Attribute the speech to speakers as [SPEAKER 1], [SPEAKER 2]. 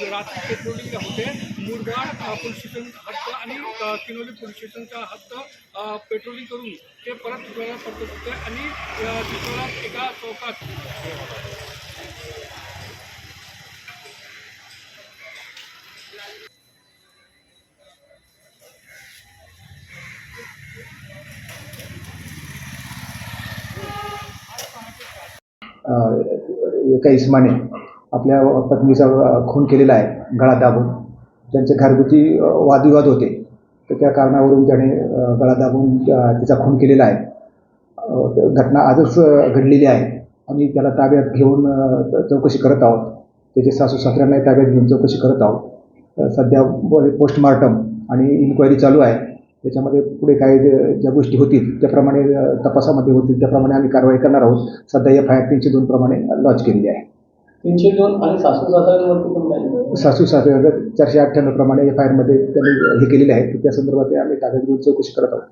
[SPEAKER 1] रात्री पेट्रोलिंगला होते. मुरगाड police station हद्द आणि किनोली पोलीस स्टेशनचा हद्द पेट्रोलिंग करून ते परत परत होते आणि एका चौकात
[SPEAKER 2] एका इस्माने आपल्या पत्नीचा खून केलेला आहे गळा दाबून. त्यांचे घरगुती वादविवाद होते. तर त्या कारणावरून त्याने गळा दाबून तिचा खून केलेला आहे. घटना आजच घडलेली आहे. आम्ही त्याला ताब्यात घेऊन चौकशी करत आहोत. त्याचे सासू सासऱ्यांनाही ताब्यात घेऊन चौकशी करत आहोत. सध्या पोस्टमार्टम आणि इन्क्वायरी चालू आहे. त्याच्यामध्ये पुढे काही जे- ज्या गोष्टी होतील त्याप्रमाणे तपासामध्ये होतील त्याप्रमाणे आम्ही कारवाई करणार आहोत. सध्या एफ आय आर तीनशे दोन प्रमाणे लॉन्च केलेली आहे.
[SPEAKER 3] तीनशे दोन आणि सासू सासऱ्यांवरती
[SPEAKER 2] सासू सासरे चारशे अठ्ठ्याण्णव प्रमाणे एफ आय आरमध्ये त्यांनी हे केलेले आहे त्या संदर्भात आम्ही घेऊन चौकशी करत आहोत.